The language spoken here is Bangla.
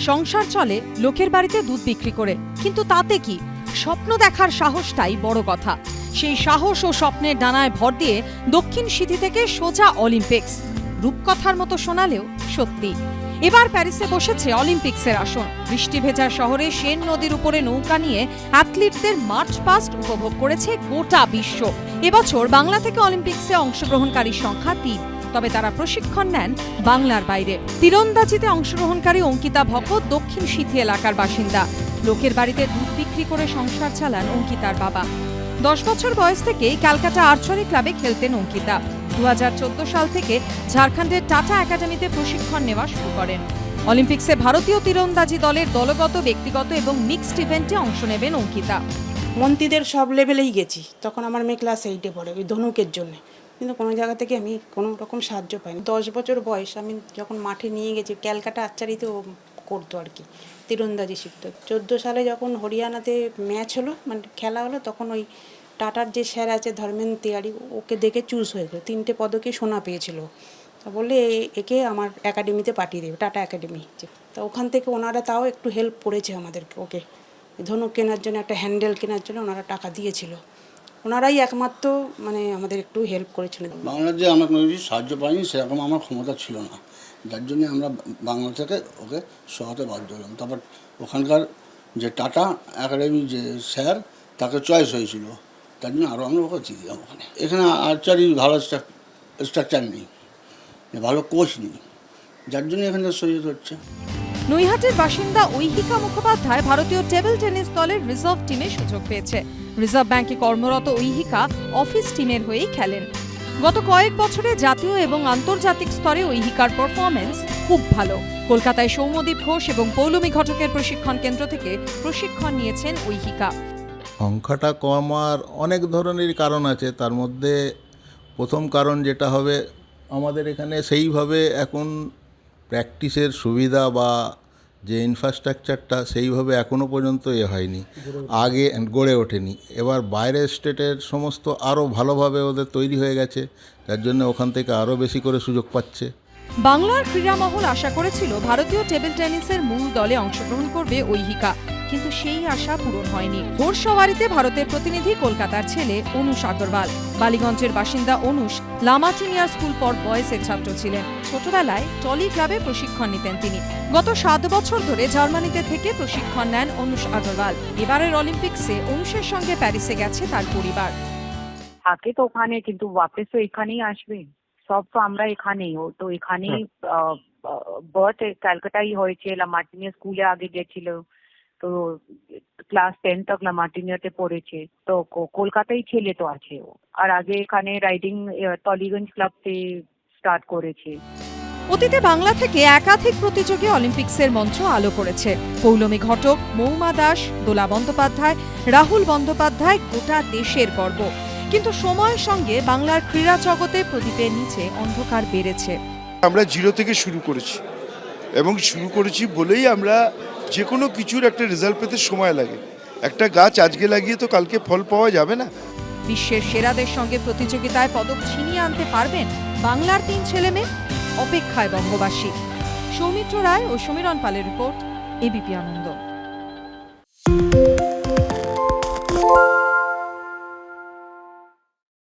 সংসার চলে, লোকের বাড়িতে দুধ বিক্রি করে। কিন্তু তাতে কি? স্বপ্ন দেখার সাহসটাই বড় কথা। সেই সাহস ও স্বপ্নের ডানায় ভর দিয়ে দক্ষিণ সিথি থেকে সোজা অলিম্পিক্স। রূপকথার মতো শোনালেও সত্যি। এবার প্যারিসে বসেছে অলিম্পিক্সের আসন। বৃষ্টি ভেজা শহরে সেন নদীর উপরে নৌকা নিয়ে অ্যাথলিটদের মার্চ পাস্ট উপভোগ করেছে গোটা বিশ্ব। এবছর বাংলা থেকে অলিম্পিক্সে অংশগ্রহণকারীর সংখ্যা তিন। তবে তারা প্রশিক্ষণ নেন বাংলার বাইরে। তীরন্দাজিতে অংশগ্রহণকারী অঙ্কিতা ভকত দক্ষিণ সিথি এলাকার বাসিন্দা। লোকের বাড়িতে দুধ বিক্রি করে সংসার চালান অঙ্কিতার বাবা। দশ বছর বয়স থেকেই ক্যালকাটা আর্চারি ক্লাবে খেলতেন অঙ্কিতা। দু সাল থেকে ঝাড়খণ্ডের টাটা একাডেমিতে প্রশিক্ষণ নেওয়া শুরু করেন। অলিম্পিক্সে ভারতীয় তীরন্দাজি দলের দলগত, ব্যক্তিগত এবং মিক্সড ইভেন্টে অংশ নেবেন অঙ্কিতা। মন্ত্রীদের সব লেভেলেই গেছি। তখন আমার মেয়ে ক্লাস এইটে পড়ে, ওই ধনুকের জন্য। কিন্তু কোনো জায়গা থেকে আমি কোনো রকম সাহায্য পাইনি। দশ বছর বয়স আমি যখন মাঠে নিয়ে গেছি, ক্যালকাটা আচ্চারিতে ও করতো আর কি, তীরন্দাজি শিখতো। চোদ্দ সালে যখন হরিয়ানাতে ম্যাচ হলো মানে খেলা হলো, তখন ওই টাটার যে স্যার আছে ধর্মেন তিয়ারি ওকে দেখে চুজ হয়ে হয়েছিল তিনটে পদকে সোনা পেয়েছিল। তা বললে একে আমার একাডেমিতে পাঠিয়ে দেবে, টাটা একাডেমি তা ওখান থেকে ওনারা তাও একটু হেল্প করেছে আমাদেরকে, ওকে। ধনুক কেনার জন্য, একটা হ্যান্ডেল কেনার জন্য ওনারা টাকা দিয়েছিল। ওনারাই একমাত্র মানে আমাদের একটু হেল্প করেছিলেন। বাংলার যে আমরা কোনো কিছু সাহায্য পাইনি সেরকম আমার ক্ষমতা ছিল না। যার জন্য আমরা বাংলা থেকে ওকে সহাতে বাধ্য হলাম। তারপর ওখানকার যে টাটা একাডেমির যে স্যার তাকে চয়েস হয়েছিল। তার জন্য আরও আমরা ওকে দিয়ে দিলাম ওখানে। এখানে আর্চারি ভালো স্ট্রাকচার নেই ভালো কোচ নেই। যার জন্য এখানে সহ্য হচ্ছে। নৈহাটের বাসিন্দা ঐহিকা মুখোপাধ্যায় ভারতীয় টেবিল টেনিস দলের রিজার্ভ টিমে সুযোগ পেয়েছে। রিজার্ভ ব্যাংকে কর্মরত ঐহিকা অফিস টিমের হয়েই খেলেন। গত কয়েক বছরে জাতীয় এবং আন্তর্জাতিক স্তরে ঐহিকার পারফরমেন্স খুব ভালো। কলকাতায় সৌম্যদীপ ঘোষ এবং পৌলমী ঘটকের প্রশিক্ষণ কেন্দ্র থেকে প্রশিক্ষণ নিয়েছেন ঐহিকা। সংখ্যাটা কমার অনেক ধরনেরই কারণ আছে। তার মধ্যে প্রথম কারণ যেটা হবে, আমাদের এখানে সেইভাবে এখন প্র্যাকটিসের সুবিধা বা যে ইনফ্রাস্ট্রাকচারটা সেইভাবে এখনও পর্যন্ত এ হয়নি, আগে গড়ে ওঠেনি। এবার বাইরের স্টেটের সমস্ত আরও ভালোভাবে ওদের তৈরি হয়ে গেছে যার জন্য ওখান থেকে আরও বেশি করে সুযোগ পাচ্ছে। বাংলার ক্রীড়া মহল আশা করেছিল ভারতীয় টেবিল টেনিসের মূল দলে অংশগ্রহণ করবে ঐহিকা। কিন্তু সেই আশা পূরণ হয়নি। ঘোড়সওয়ারিতে ভারতের প্রতিনিধি কলকাতার ছেলে অনুষ আগরওয়াল। বালিগঞ্জের বাসিন্দা অনুষ লামাটিনিয়া স্কুল ফর বয়েসের ছাত্র ছিলেন। ছোটবেলায় টলি ক্লাবে প্রশিক্ষণ নিতেন তিনি। গত সাত বছর ধরে জার্মানিতে থেকে প্রশিক্ষণ নেন অনুষ আগরওয়াল। এবারের অলিম্পিক্সে অনুষের সঙ্গে প্যারিসে গেছে তার পরিবার। থাকে তো ওখানে কিন্তু ওয়াপস তো এখানেই আসবে। সব তো আমরা এখানেই। ও তো এখানেই বার্থ ক্যালকাটাই হয়েছে। লামার্টিনিয়া স্কুলে আগে গেছিল। তো ক্লাস টেন তক লামার্টিনিয়াতে পড়েছে। তো কলকাতায় ছেলে তো আছে ও। আর আগে এখানে রাইডিং টলিগঞ্জ ক্লাবতে স্টার্ট করেছে। অতীতে বাংলা থেকে একাধিক প্রতিযোগী অলিম্পিক্সের মঞ্চ আলো করেছে। পৌলমী ঘটক মৌমা দাস দোলা বন্দ্যোপাধ্যায় রাহুল বন্দ্যোপাধ্যায় গোটা দেশের গর্ব। কিন্তু সময়ের সঙ্গে বাংলার ক্রীড়া জগতে প্রদীপের নিচে অন্ধকার বেড়েছে। আমরা জিরো থেকে শুরু করেছি। এবং শুরু করেছি বলেই আমরা যে কোনো কিছুর একটা রেজাল্ট পেতে সময় লাগে। একটা গাছ আজকে লাগিয়ে তো কালকে ফল পাওয়া যাবে না। বিশ্বের সেরাদের সঙ্গে প্রতিযোগিতায় পদক ছিনিয়ে আনতে পারবেন বাংলার তিন ছেলে মেয়ে, অপেক্ষায় বঙ্গবাসী। সৌমিত্র রায় ও সমীরণ পালের রিপোর্ট এবিপি আনন্দ।